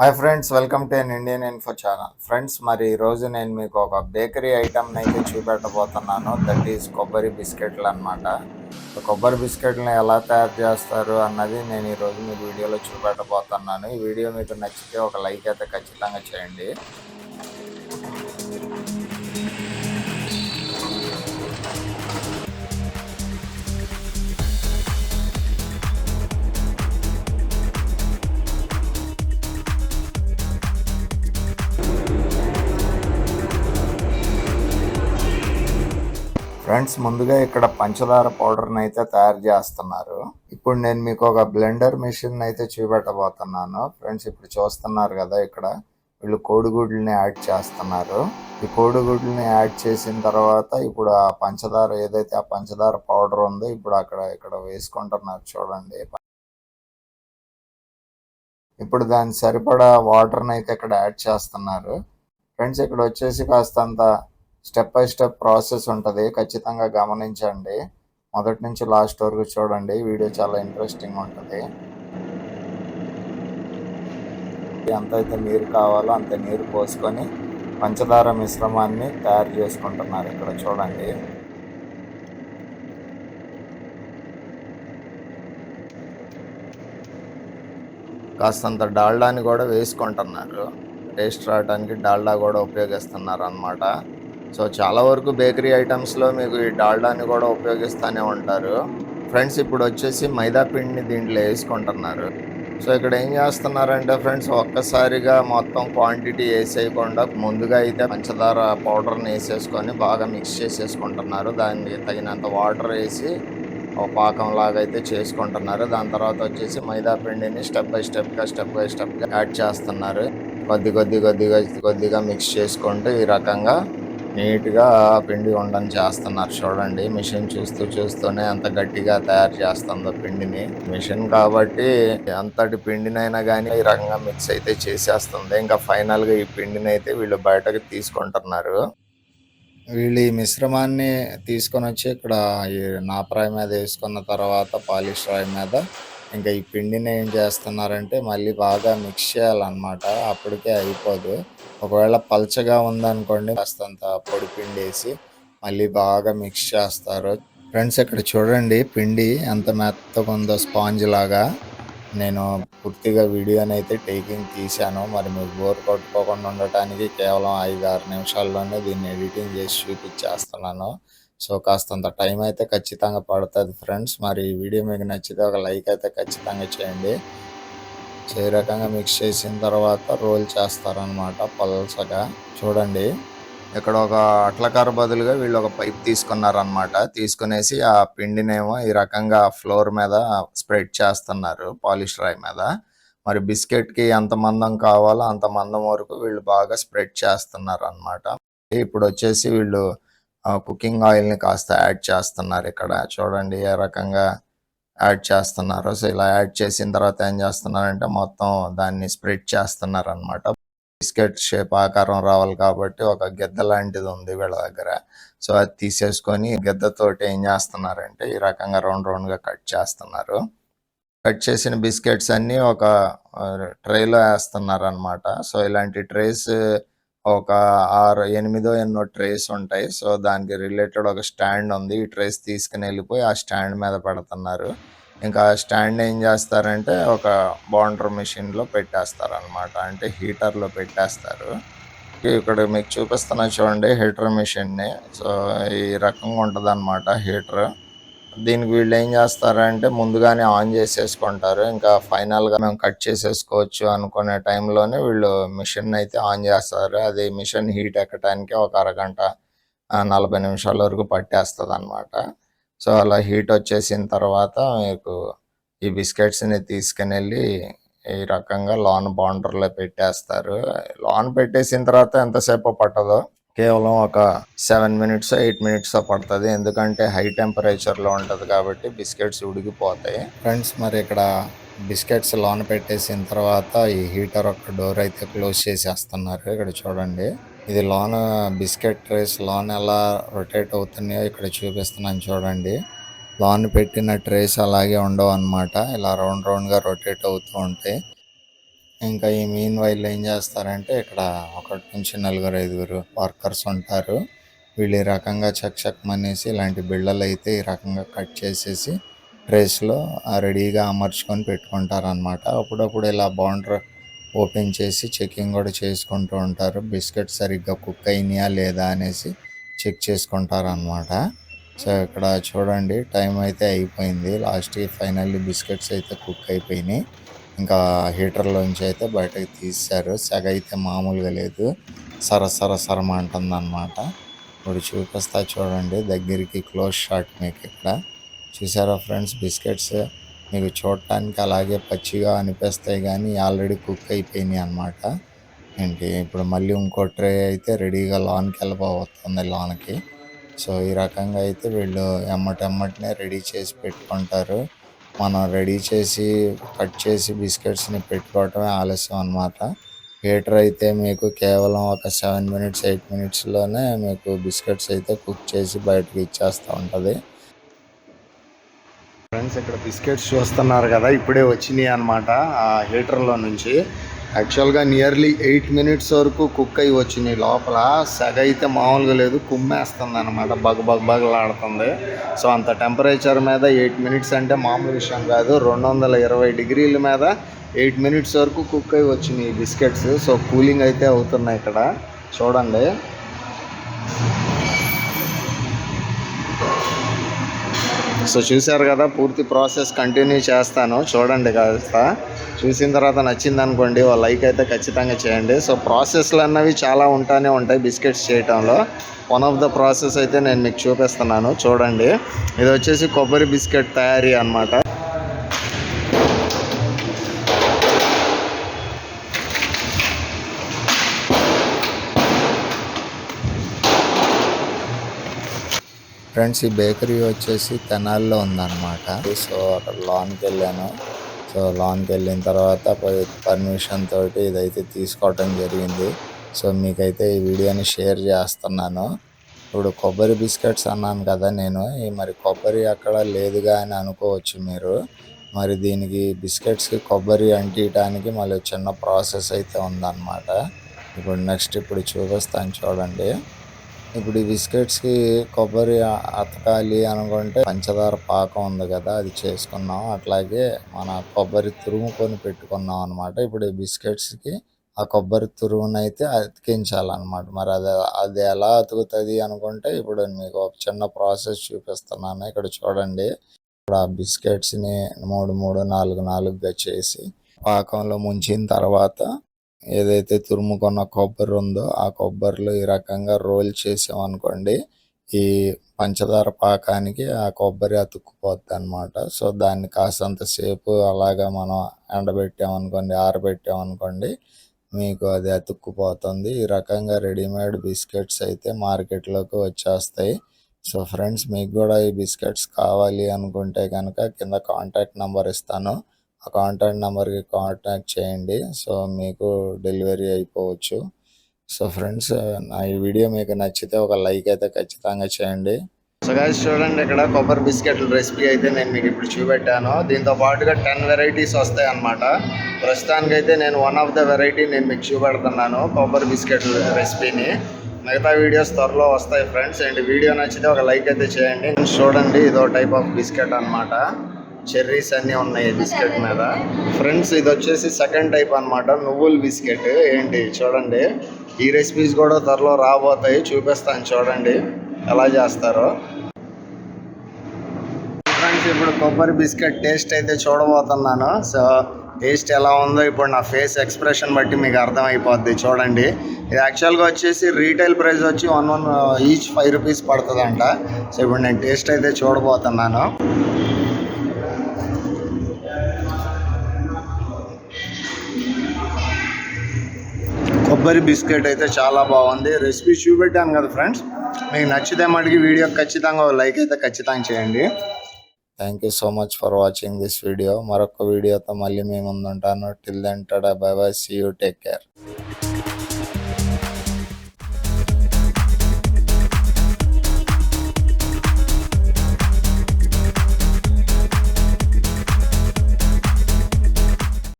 Hi friends welcome to an Indian info channel friends మరి ఈరోజు నేను మీకు ఒక బేకరీ ఐటమ్ని అయితే చూపెట్టబోతున్నాను. దట్ ఈస్ కొబ్బరి బిస్కెట్లు అనమాట కొబ్బరి బిస్కెట్లను ఎలా తయారు చేస్తారు అన్నది నేను ఈరోజు మీ వీడియోలో చూపెట్టబోతున్నాను. ఈ వీడియో మీకు నచ్చితే ఒక లైక్ అయితే ఖచ్చితంగా చేయండి. ఫ్రెండ్స్ ముందుగా ఇక్కడ పంచదార పౌడర్ని అయితే తయారు చేస్తున్నారు. ఇప్పుడు నేను మీకు ఒక బ్లెండర్ మిషన్ అయితే చూపెట్టబోతున్నాను. ఫ్రెండ్స్ ఇప్పుడు చూస్తున్నారు కదా ఇక్కడ. వీళ్ళు కోడిగుడ్లని యాడ్ చేస్తున్నారు. ఈ కోడిగుడ్లని యాడ్ చేసిన తర్వాత ఇప్పుడు ఆ పంచదార ఏదైతే ఆ పంచదార పౌడర్ ఉందో ఇప్పుడు అక్కడ ఇక్కడ వేసుకుంటున్నారు చూడండి. ఇప్పుడు దాని సరిపడా వాటర్ని అయితే ఇక్కడ యాడ్ చేస్తున్నారు. ఫ్రెండ్స్ ఇక్కడ వచ్చేసి కాస్తంత స్టెప్ బై స్టెప్ ప్రాసెస్ ఉంటుంది. ఖచ్చితంగా గమనించండి. మొదటి నుంచి లాస్ట్ వరకు చూడండి. వీడియో చాలా ఇంట్రెస్టింగ్ ఉంటుంది. ఎంత అయితే నీరు కావాలో అంత నీరు పోసుకొని పంచదార మిశ్రమాన్ని తయారు చేసుకుంటున్నారు ఇక్కడ చూడండి. కాస్తంత డాల్డాని కూడా వేసుకుంటున్నారు. టేస్ట్ రావడానికి డాల్డా కూడా ఉపయోగిస్తున్నారు అన్నమాట సో చాలా వరకు బేకరీ ఐటమ్స్లో మీకు ఈ డాల్డాని కూడా ఉపయోగిస్తూనే ఉంటారు. ఫ్రెండ్స్ ఇప్పుడు వచ్చేసి మైదా పిండిని దీంట్లో వేసుకుంటున్నారు. సో ఇక్కడ ఏం చేస్తున్నారంటే ఫ్రెండ్స్ ఒక్కసారిగా మొత్తం క్వాంటిటీ వేసేయకుండా ముందుగా అయితే పంచదార పౌడర్ని వేసేసుకొని బాగా మిక్స్ చేసేసుకుంటున్నారు. దానికి తగినంత వాటర్ వేసి ఒక పాకం లాగా అయితే చేసుకుంటున్నారు. దాని తర్వాత వచ్చేసి మైదా పిండిని స్టెప్ బై స్టెప్గా స్టెప్ బై స్టెప్గా యాడ్ చేస్తున్నారు. కొద్ది కొద్ది కొద్దిగా కొద్దిగా మిక్స్ చేసుకుంటూ ఈ రకంగా నీట్గా పిండి ఉండని చేస్తున్నారు చూడండి. మిషన్ చూస్తూ చూస్తూనే అంత గట్టిగా తయారు చేస్తుందో పిండిని. మిషన్ కాబట్టి అంతటి పిండినైనా కానీ ఈ రకంగా మిక్స్ అయితే చేసేస్తుంది. ఇంకా ఫైనల్గా ఈ పిండిని అయితే వీళ్ళు బయటకు తీసుకుంటున్నారు. వీళ్ళు ఈ మిశ్రమాన్ని తీసుకొని వచ్చి ఇక్కడ ఈ నాపరాయి మీద వేసుకున్న తర్వాత పాలిష్ రాయి మీద ఇంకా ఈ పిండిని ఏం చేస్తున్నారంటే మళ్ళీ బాగా మిక్స్ చేయాలన్నమాట. అప్పటికే అయిపోదు. ఒకవేళ పల్చగా ఉందనుకోండి కాస్తంత పొడి పిండి వేసి మళ్ళీ బాగా మిక్స్ చేస్తారు. ఫ్రెండ్స్ ఇక్కడ చూడండి పిండి ఎంత మెత్తగా ఉందో స్పాంజ్ లాగా. నేను పూర్తిగా వీడియోని అయితే టేకింగ్ తీశాను. మరి మీరు బోర్ కొట్టుకోకుండా ఉండటానికి కేవలం ఐదు ఆరు నిమిషాల్లోనే దీన్ని ఎడిటింగ్ చేసి చూపించేస్తున్నాను. సో కాస్తంత టైం అయితే ఖచ్చితంగా పడుతుంది ఫ్రెండ్స్. మరి ఈ వీడియో మీకు నచ్చితే ఒక లైక్ అయితే ఖచ్చితంగా చేయండి. సో ఈ రకంగా మిక్స్ చేసిన తర్వాత రోల్ చేస్తారనమాట పలసగా. చూడండి ఇక్కడ ఒక అట్లకార బదులుగా వీళ్ళు ఒక పైప్ తీసుకున్నారనమాట తీసుకునేసి ఆ పిండినేమో ఈ రకంగా ఫ్లోర్ మీద స్ప్రెడ్ చేస్తున్నారు పాలిష్ రాయ్ మీద. మరి బిస్కెట్కి ఎంత మందం కావాలో అంత మందం వరకు వీళ్ళు బాగా స్ప్రెడ్ చేస్తున్నారు అనమాట ఇప్పుడు వచ్చేసి వీళ్ళు కుకింగ్ ఆయిల్ని కాస్త యాడ్ చేస్తున్నారు ఇక్కడ. చూడండి ఏ రకంగా యాడ్ చేస్తున్నారు. సో ఇలా యాడ్ చేసిన తర్వాత ఏం చేస్తున్నారంటే మొత్తం దాన్ని స్ప్రెడ్ చేస్తున్నారు అనమాట బిస్కెట్ షేప్ ఆకారం రావాలి కాబట్టి ఒక గెద్ద లాంటిది ఉంది వీళ్ళ దగ్గర. సో అది తీసేసుకొని గెద్దతోటి ఏం చేస్తున్నారంటే ఈ రకంగా రౌండ్ రౌండ్గా కట్ చేస్తున్నారు. కట్ చేసిన బిస్కెట్స్ అన్నీ ఒక ట్రేలో వేస్తున్నారు అనమాట సో ఇలాంటి ట్రేస్ ఒక ఆరు ఎనిమిదో ఎన్నో ట్రేస్ ఉంటాయి. సో దానికి రిలేటెడ్ ఒక స్టాండ్ ఉంది. ఈ ట్రేస్ తీసుకుని వెళ్ళిపోయి ఆ స్టాండ్ మీద పెడుతున్నారు. ఇంకా స్టాండ్ ఏం చేస్తారంటే ఒక బౌండర్ మిషన్లో పెట్టేస్తారు అనమాట అంటే హీటర్లో పెట్టేస్తారు. ఇక్కడ మీకు చూపిస్తున్నా చూడండి హీటర్ మిషన్ని. సో ఈ రకంగా ఉంటుంది అనమాట హీటర్. దీనికి వీళ్ళు ఏం చేస్తారంటే ముందుగానే ఆన్ చేసేసుకుంటారు. ఇంకా ఫైనల్గా మేము కట్ చేసేసుకోవచ్చు అనుకునే టైంలోనే వీళ్ళు మిషన్ అయితే ఆన్ చేస్తారు. అది మిషన్ హీట్ ఎక్కడానికి ఒక అరగంట నలభై నిమిషాల వరకు పట్టేస్తుంది అనమాట సో అలా హీట్ వచ్చేసిన తర్వాత మీకు ఈ బిస్కెట్స్ని తీసుకుని వెళ్ళి ఈ రకంగా లాన్ బౌండర్లో పెట్టేస్తారు. లాన్ పెట్టేసిన తర్వాత ఎంతసేపు పట్టదో? కేవలం ఒక సెవెన్ మినిట్స్ ఎయిట్ మినిట్స్ పడుతుంది. ఎందుకంటే హై టెంపరేచర్లో ఉంటుంది కాబట్టి బిస్కెట్స్ ఉడికిపోతాయి. ఫ్రెండ్స్ మరి ఇక్కడ బిస్కెట్స్ లోన పెట్టేసిన తర్వాత ఈ హీటర్ ఒక డోర్ అయితే క్లోజ్ చేసేస్తున్నారు. ఇక్కడ చూడండి. ఇది లోన బిస్కెట్ ట్రేస్ లోన్ ఎలా రొటేట్ అవుతున్నాయో ఇక్కడ చూపిస్తున్నాను చూడండి. లోన్ పెట్టిన ట్రేస్ అలాగే ఉండవు అనమాట ఇలా రౌండ్ రౌండ్గా రొటేట్ అవుతూ ఉంటాయి. ఇంకా ఈ మెయిన్ వైల్ ఏం చేస్తారంటే ఇక్కడ ఒకటి నుంచి నలుగురు ఐదుగురు వర్కర్స్ ఉంటారు. వీళ్ళు ఈ రకంగా చక్ చక్ ఇలాంటి బిళ్ళలు అయితే ఈ రకంగా కట్ చేసేసి ట్రేస్లో రెడీగా అమర్చుకొని పెట్టుకుంటారు అనమాట అప్పుడప్పుడు ఇలా బౌండర్ ఓపెన్ చేసి చెకింగ్ కూడా చేసుకుంటూ ఉంటారు. బిస్కెట్ సరిగ్గా కుక్ అయినాయా లేదా అనేసి చెక్ చేసుకుంటారు అనమాట సో ఇక్కడ చూడండి టైం అయితే అయిపోయింది. లాస్ట్ ఫైనల్లీ బిస్కెట్స్ అయితే కుక్ అయిపోయినాయి. ఇంకా హీటర్లోంచి అయితే బయటకు తీశారు. సెగ అయితే మామూలుగా లేదు. సర సర అంటుంది అనమాట ఇప్పుడు చూపిస్తా చూడండి. దగ్గరికి క్లోజ్ షాట్ మీకు ఇక్కడ. చూసారా ఫ్రెండ్స్? బిస్కెట్స్ మీకు చూడటానికి అలాగే పచ్చిగా అనిపిస్తాయి కానీ ఆల్రెడీ కుక్ అయిపోయినాయి అనమాట ఏంటి? ఇప్పుడు మళ్ళీ ఇంకో ట్రే అయితే రెడీగా లాన్కి వెళ్ళిపోతుంది లోన్కి. సో ఈ రకంగా అయితే వీళ్ళు ఎమ్మటెమ్మటనే రెడీ చేసి పెట్టుకుంటారు. మనం రెడీ చేసి కట్ చేసి బిస్కెట్స్ని పెట్టుకోవటమే ఆలస్యం అనమాట హీటర్ అయితే మీకు కేవలం ఒక సెవెన్ మినిట్స్ ఎయిట్ మినిట్స్లోనే మీకు బిస్కెట్స్ అయితే కుక్ చేసి బయటకు ఇచ్చేస్తూ ఉంటుంది. ఫ్రెండ్స్ ఇక్కడ బిస్కెట్స్ చూస్తున్నారు కదా ఇప్పుడే వచ్చినాయి అనమాట ఆ హీటర్లో నుంచి. యాక్చువల్గా నియర్లీ ఎయిట్ మినిట్స్ వరకు కుక్ అయి వచ్చింది. లోపల సెగ అయితే మామూలుగా లేదు కుమ్మేస్తుంది అనమాట బగ బగ బగలాడుతుంది. సో అంత టెంపరేచర్ మీద ఎయిట్ మినిట్స్ అంటే మామూలు విషయం కాదు. రెండు వందల ఇరవై డిగ్రీల మీద ఎయిట్ మినిట్స్ వరకు కుక్ అయ్యి వచ్చినాయి బిస్కెట్స్. సో కూలింగ్ అయితే అవుతున్నాయి ఇక్కడ. చూడండి. సో చూశారు కదా పూర్తి ప్రాసెస్ కంటిన్యూ చేస్తాను. చూడండి కాస్త. చూసిన తర్వాత నచ్చింది అనుకోండి ఓ లైక్ అయితే ఖచ్చితంగా చేయండి. సో ప్రాసెస్లు అన్నవి చాలా ఉంటానే ఉంటాయి బిస్కెట్స్ చేయటంలో. వన్ ఆఫ్ ద ప్రాసెస్ అయితే నేను మీకు చూపిస్తున్నాను. చూడండి. ఇది వచ్చేసి కొబ్బరి బిస్కెట్ తయారీ అన్నమాట. ఫ్రెండ్స్ ఈ బేకరీ వచ్చేసి తెనాలిలో ఉందన్నమాట. సో అక్కడ లోన్కి వెళ్ళాను. సో లోన్కి వెళ్ళిన తర్వాత పర్మిషన్ తోటి ఇదైతే తీసుకోవటం జరిగింది. సో మీకైతే ఈ వీడియోని షేర్ చేస్తున్నాను. ఇప్పుడు కొబ్బరి బిస్కెట్స్ అన్నాను కదా నేను. ఈ మరి కొబ్బరి అక్కడ లేదుగా అని అనుకోవచ్చు మీరు. మరి దీనికి బిస్కెట్స్కి కొబ్బరి అంటియటానికి మళ్ళీ చిన్న ప్రాసెస్ అయితే ఉందన్నమాట. ఇప్పుడు నెక్స్ట్ ఇప్పుడు చూపిస్తాను చూడండి. ఇప్పుడు ఈ బిస్కెట్స్కి కొబ్బరి అతకాలి అనుకుంటే పంచదార పాకం ఉంది కదా అది చేసుకున్నాం. అట్లాగే మన కొబ్బరి తురుముకొని పెట్టుకున్నాం అనమాట ఇప్పుడు ఈ బిస్కెట్స్కి ఆ కొబ్బరి తురుమునైతే అతికించాలన్నమాట. మరి అది అది ఎలా అతుకుతుంది అనుకుంటే ఇప్పుడు మీకు ఒక చిన్న ప్రాసెస్ చూపిస్తున్నాను ఇక్కడ చూడండి. ఇప్పుడు ఆ బిస్కెట్స్ని మూడు మూడు నాలుగు నాలుగుగా చేసి పాకంలో ముంచిన తర్వాత ఏదైతే తురుముకున్న కొబ్బరి ఉందో ఆ కొబ్బరిలో ఈ రకంగా రోల్ చేసామనుకోండి ఈ పంచదార పాకానికి ఆ కొబ్బరి అతుక్కుపోద్ది అనమాట సో దాన్ని కాస్తంత సేపు అలాగా మనం ఎండబెట్టామనుకోండి ఆరబెట్టామనుకోండి మీకు అది అతుక్కుపోతుంది. ఈ రకంగా రెడీమేడ్ బిస్కెట్స్ అయితే మార్కెట్లోకి వచ్చేస్తాయి. సో ఫ్రెండ్స్ మీకు కూడా ఈ బిస్కెట్స్ కావాలి అనుకుంటే కనుక కింద కాంటాక్ట్ నెంబర్ ఇస్తాను. ఆ కాంటాక్ట్ నెంబర్కి కాంటాక్ట్ చేయండి. సో మీకు డెలివరీ అయిపోవచ్చు. సో ఫ్రెండ్స్ నా ఈ వీడియో మీకు నచ్చితే ఒక లైక్ అయితే ఖచ్చితంగా చేయండి. సో గైస్ చూడండి ఇక్కడ కొబ్బరి బిస్కెట్ల రెసిపీ అయితే నేను మీకు ఇప్పుడు చూపెట్టాను. దీంతో పాటుగా టెన్ వెరైటీస్ వస్తాయి అన్నమాట ప్రస్తుతానికైతే నేను వన్ ఆఫ్ ద వెరైటీ నేను మీకు చూపెడుతున్నాను కొబ్బరి బిస్కెట్ల రెసిపీని మిగతా వీడియోస్ త్వరలో వస్తాయి ఫ్రెండ్స్ అండ్ వీడియో నచ్చితే ఒక లైక్ అయితే చేయండి. చూడండి ఇదో టైప్ ఆఫ్ బిస్కెట్ అన్నమాట. చెర్రీస్ అన్నీ ఉన్నాయి బిస్కెట్ మీద. ఫ్రెండ్స్ ఇది వచ్చేసి సెకండ్ టైప్ అన్నమాట నువ్వుల బిస్కెట్. ఏంటి? చూడండి. ఈ రెసిపీస్ కూడా త్వరలో రాబోతాయి. చూపిస్తాను చూడండి. ఎలా చేస్తారో. ఫ్రెండ్స్ ఇప్పుడు కొబ్బరి బిస్కెట్ టేస్ట్ అయితే చూడబోతున్నాను. సో టేస్ట్ ఎలా ఉందో ఇప్పుడు నా ఫేస్ ఎక్స్ప్రెషన్ బట్టి మీకు అర్థమైపోద్ది. చూడండి. ఇది యాక్చువల్గా వచ్చేసి రీటైల్ ప్రైస్ వచ్చి one one each five rupees పడుతుందంట. సో ఇప్పుడు నేను టేస్ట్ అయితే చూడబోతున్నాను. కొబ్బరి బిస్కెట్ అయితే చాలా బాగుంది. రెసిపీ చూపెట్టాను కదా ఫ్రెండ్స్. మీకు నచ్చితే మటుకి వీడియో ఖచ్చితంగా లైక్ అయితే ఖచ్చితంగా చేయండి. Thank you so much for watching this video మరొక వీడియోతో మళ్ళీ మేము ముందుంటాను. Till then tada bye bye see you take care